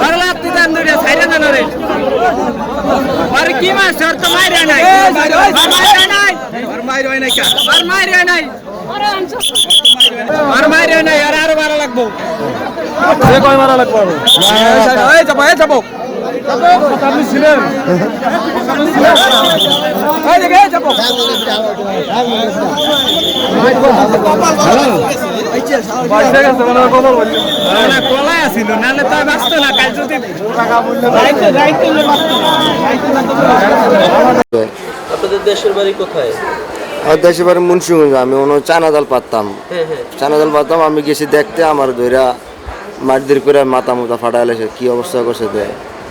বারলা তুই দান দুইটা সাইরা দেন রে আর কি মাছ? আর তো মাইরে নাই। আর মাইরে নাই। আর মাইরে নাই। কা? আর মাইরে নাই। আর মাইরে নাই আর আরও বারো লাগবো। সে কয় মারা লাগবে এই যাব এই যাব। আপনি ছিলেন এই দেখে এই যাব বাইশে গেছে মানে কবল বললি না কলাই আছিল নালে তো বাঁচত না কাল যদি আপনাদের দেশের বাড়ি কোথায়? আর দেশে বাড়ি মুন্সিগঞ্জ আমি অন্য চানা জাল পারতাম। হ্যাঁ হ্যাঁ। চানা জাল পারতাম আমি গেছি দেখতে আমার ধইরা মারধর করে মাথা মুথা ফাটাই লেছে কি অবস্থা করছে তে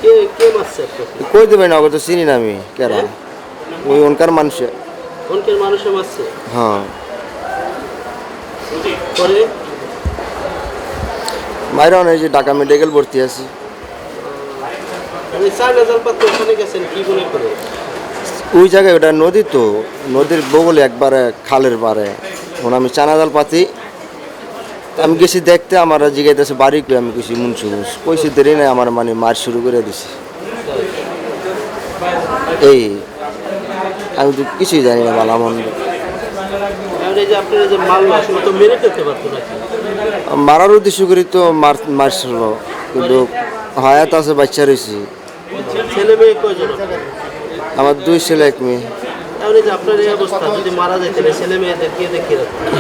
কে কে মারছে আপনাকে? কই দেবে না তো চিনি না আমি কেরা? ওই ওনকার মানুষে। অনেকের মানুষে মারছে? হ্যাঁ। মাইরা অনেক যে ঢাকা মেডিকেল ভর্তি আছি। ওই জায়গায় ওটা নদী তো নদীর বগলে একবারে খালের পারে ওখানে আমি চানা জাল পাতি। আমি গেছি দেখতে আমার জিগাইতেছে বাড়ি করে আমি কিছু মুন্সিগঞ্জ কইছি দেরি নাই আমার মানে মার শুরু করে দিছি। এই আমি তো কিছুই জানি না ভালো মন্দ। যে আপনারা আসলে তো মেরে ফেলতে পারতো নাকি? মারার উদ্দেশ্য করি তো মার মারছিল কিন্তু হায়াত আছে বাচ্চা রয়েছে? আমার দুই ছেলে এক মেয়ে।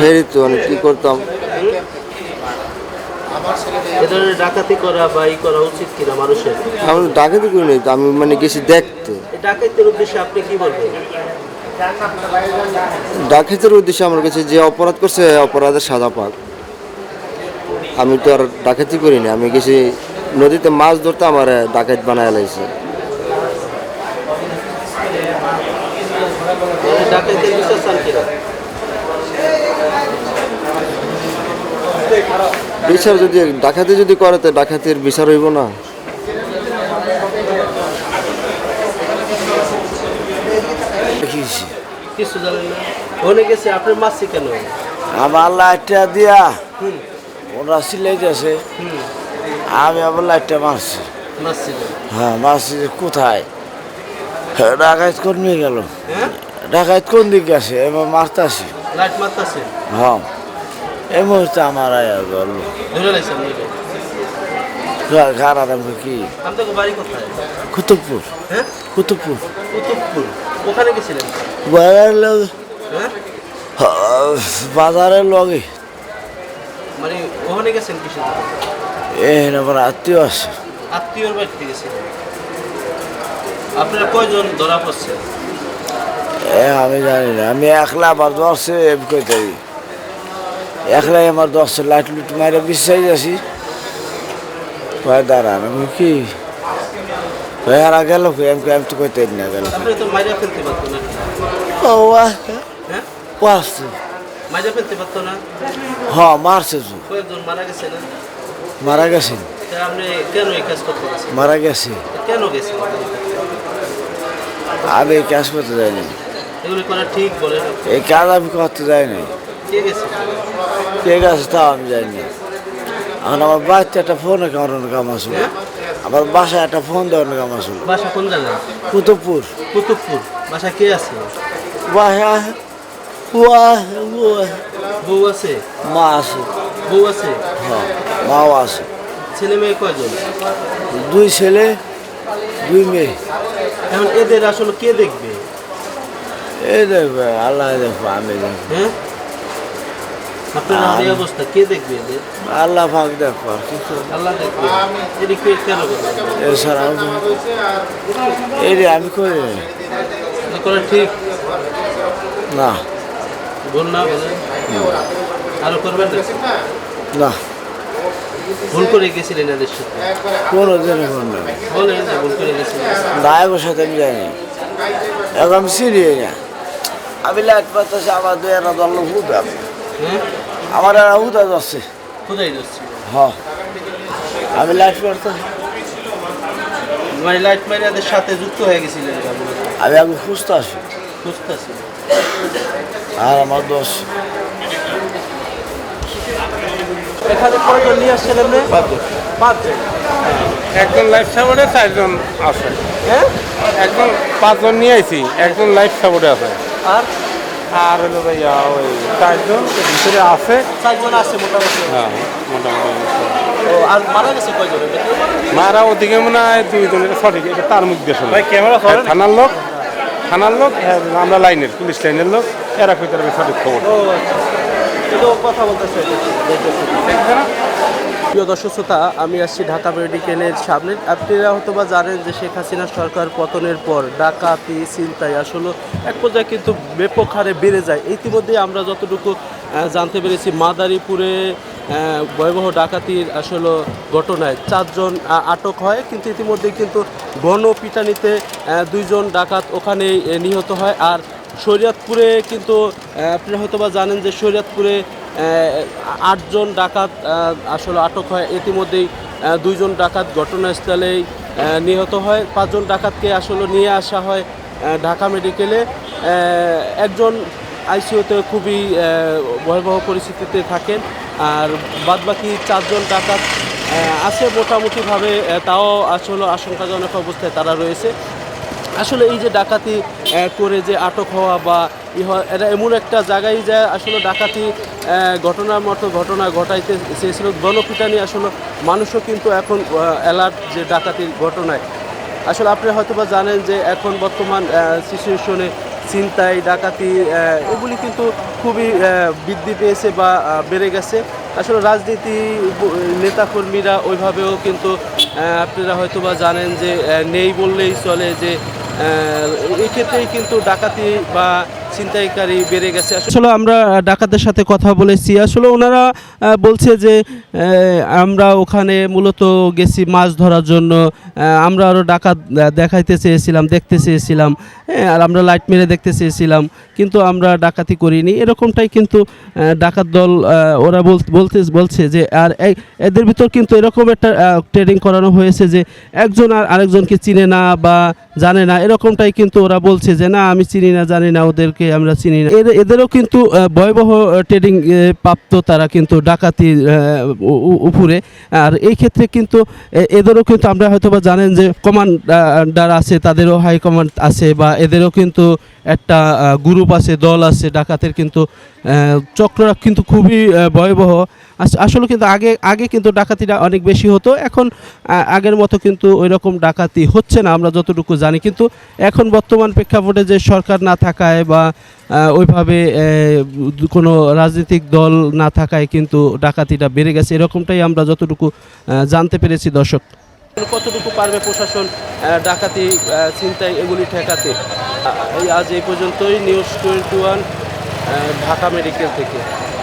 হেরি তো আমি কি করতাম? ডাকাতি করা বা ই করা উচিত কিনা মানুষের? আমি ডাকাতি করি নাই তো আমি মানে গেছি দেখতে। ডাকাতির উদ্দেশ্যে আপনি কি বলবেন? ডাকাতের উদ্দেশ্যে আমার কাছে যে অপরাধ করছে অপরাধের সাজা পাক। আমি তো আর ডাকাতি করিনি আমি গেছি নদীতে মাছ ধরতে আমার ডাকাত বানায় লাইছে। এই বিচার যদি ডাকাতি যদি করে তো ডাকাতির বিচার হইব না। কিছু জানেন না। ওখানে গেছে আপনার মাসি কেন? আমার লাইটটা দিয়া। ওরা হুম আমি আবার লাইটটা মারছি। হ্যাঁ মারছি যে কোথায়? হ্যাঁ, ডাকাত কোন নিয়ে গেল? হ্যাঁ? ডাকাত কোন দিকে গেছে এবার মারতাছি। লাইট মারতাছে? হ্যাঁ। এই মুহূর্তে আমার আয়া গেল। নইলে খারাপ আমি কি? কুতুবপুর। হ্যাঁ? কুতুবপুর। কুতুবপুর। ওখানে গেছিলেন? হ্যাঁ? বাজারের লগে মানে ওখানে গেছেন কিসে আমার আত্মীয় আছে। আত্মীয়র বাড়িতে গেছিলেন আপনারা কয়জন ধরা পড়ছেন এ আমি জানি না। আমি একলা আমার দশে কইতে একলাই আমার দশে লাইট লুট মারে বিশ্বাস আছি কয় দাঁড়ান আমি কি? গেল আমি আমি তো কইতে না গেল ও হ্যাঁ? পাঁচশো ফেলতে পারতো না? হ্যাঁ মারছে তো কয়েকজন মারা গেছে না? মারা গেছেন আপনি কেন এই কাজ করতে গেছেন? মারা গেছে। কেন আমি এই কাজ করতে যাইনি। এগুলি করা ঠিক বলে এই কাজ আমি করতে যাইনি। কে গেছে? কে গেছে তাও আমি যাইনি। এখন আমার বাচ্চা একটা ফোনে কারণ কাম আসলো আমার বাসায় একটা ফোন দেওয়ার কাম আসলো বাসা কোন জায়গায়? কুতুবপুর। কুতুবপুর। বাসা কে আছে? বাসা বউ আছে মা আছে। বউ আছে? হ্যাঁ মাও আছে। ছেলে মেয়ে কয়জন? দুই ছেলে দুই মেয়ে। এখন এদের আসলে কে দেখবে? এই দেখবে আল্লাহ দেখব আমি দেখব। হ্যাঁ? আপনার এই অবস্থা কে দেখবে এদের? আল্লাহ পাক দেখব? আল্লাহ কে কেন এছাড়া আমি করা ঠিক? না। না বলে আরও করবেন না? না। ভুল করে গেছিলেন এদের সাথে? কোনো দিনে কোনো না। বলেন যে ভুল করে গেছিলেন। নায়কের সাথে আমি যাইনি এখন আমি না। আমি লাইট আমার দুই একটা দল হুদা হ্যাঁ আমার হুদা যাচ্ছে। হ্যাঁ আমি লাইট মানে লাইট মারি এদের সাথে যুক্ত হয়ে গেছিলেন আমি আমি সুস্থ আছি আর আমার দোষ। এখানে কয়জন নিয়ে পাঁচজন। একজন লাইফ সাপোর্টে চারজন আছে। হ্যাঁ? একজন পাঁচজন নিয়ে আইছি একজন লাইফ সাপোর্টে আছে। আর? আর হলো ভাইয়া ওই চারজন ভিতরে আছে। চারজন আছে মোটামুটি। হ্যাঁ মোটামুটি আর মারা গেছে কয়জন? মারা ওদিকে মনে হয় দুইজনের সঠিক এটা তার মুখ দিয়ে ভাই ক্যামেরা থানার লোক। থানার লোক আমরা লাইনের, পুলিশ লাইনের লোক, এরা কই তার সঠিক খবর। কথা প্রিয় দর্শক শ্রোতা, আমি আসছি ঢাকা মেডিকেলের সামনে। আপনারা হয়তো বা জানেন যে শেখ হাসিনা সরকার পতনের পর ডাকাতি চিন্তায় আসলে এক পর্যায়ে কিন্তু ব্যাপক হারে বেড়ে যায়। ইতিমধ্যে আমরা যতটুকু জানতে পেরেছি, মাদারীপুরে ভয়াবহ ডাকাতির আসলে ঘটনায় চারজন আটক হয় কিন্তু ইতিমধ্যে কিন্তু গণপিটানিতে দুইজন ডাকাত ওখানে নিহত হয়। আর শরীয়তপুরে কিন্তু আহ, আপনারা হয়তো বা জানেন যে শরীয়তপুরে আটজন ডাকাত আসলে আটক হয়। ইতিমধ্যেই দুইজন ডাকাত ঘটনাস্থলেই নিহত হয়। পাঁচজন ডাকাতকে আসলে নিয়ে আসা হয় ঢাকা মেডিকেলে। একজন আইসিইউতে খুবই ভয়াবহ পরিস্থিতিতে থাকেন। আর বাদবাকি চারজন ডাকাত আছে মোটামুটিভাবে তাও আসলে আশঙ্কাজনক অবস্থায় তারা রয়েছে। আসলে এই যে ডাকাতি করে যে আটক হওয়া বা এটা এমন একটা জায়গায় যায় আসলে ডাকাতি ঘটনার মতো ঘটনা ঘটাইতে চেয়েছিল। গণপিটানি আসলে মানুষও কিন্তু এখন অ্যালার্ট যে ডাকাতির ঘটনায়। আসলে আপনি হয়তো বা জানেন যে এখন বর্তমান সিচুয়েশনে ছিনতাই, ডাকাতি এগুলি কিন্তু খুবই বৃদ্ধি পেয়েছে বা বেড়ে গেছে। আসলে রাজনীতি, নেতাকর্মীরা ওইভাবেও কিন্তু আপনারা হয়তো বা জানেন যে নেই বললেই চলে যে এক্ষেত্রেই কিন্তু ডাকাতি বা ছিনতাইকারী বেড়ে গেছে। আসলে আমরা ডাকাতের সাথে কথা বলেছি। আসলে ওনারা বলছে যে আমরা ওখানে মূলত গেছি মাছ ধরার জন্য। আমরা আরও ডাকাত দেখাইতে চেয়েছিলাম দেখতে চেয়েছিলাম। হ্যাঁ, আর আমরা লাইট মেরে দেখতে চেয়েছিলাম। কিন্তু আমরা ডাকাতি করিনি। এরকমটাই কিন্তু ডাকাত দল ওরা বল- বলতে বলছে যে আর এদের ভিতর কিন্তু এরকম একটা ট্রেডিং করানো হয়েছে যে একজন আর আরেকজনকে চিনে না বা জানে না, এরকমটাই কিন্তু ওরা বলছে যে, না, আমি চিনি না, জানি না, ওদেরকে আমরা চিনি না। এদের- এদেরও কিন্তু ভয়াবহ ট্রেডিং প্রাপ্ত তারা কিন্তু ডাকাতি উপরে। আর এই ক্ষেত্রে কিন্তু এদেরও কিন্তু আমরা হয়তো বা জানেন যে কমান্ডার আছে, তাদেরও হাই কমান্ড আছে বা এদেরও কিন্তু একটা গ্রুপ আছে, দল আছে, ডাকাতের কিন্তু চক্ররা কিন্তু খুবই ভয়াবহ। আসলে কিন্তু আগে আগে কিন্তু ডাকাতিটা অনেক বেশি হতো। এখন আগের মতো কিন্তু ওই রকম ডাকাতি হচ্ছে না, আমরা যতটুকু জানি। কিন্তু এখন বর্তমান প্রেক্ষাপটে যে সরকার না থাকায় বা ওইভাবে কোনো রাজনৈতিক দল না থাকায় কিন্তু ডাকাতিটা বেড়ে গেছে। এরকমটাই আমরা যতটুকু জানতে পেরেছি দর্শক। কতটুকু পারবে প্রশাসন ডাকাতি চিন্তায় এগুলি ঠেকাতে? আজ এই পর্যন্তই news twenty one Dhaka medical থেকে।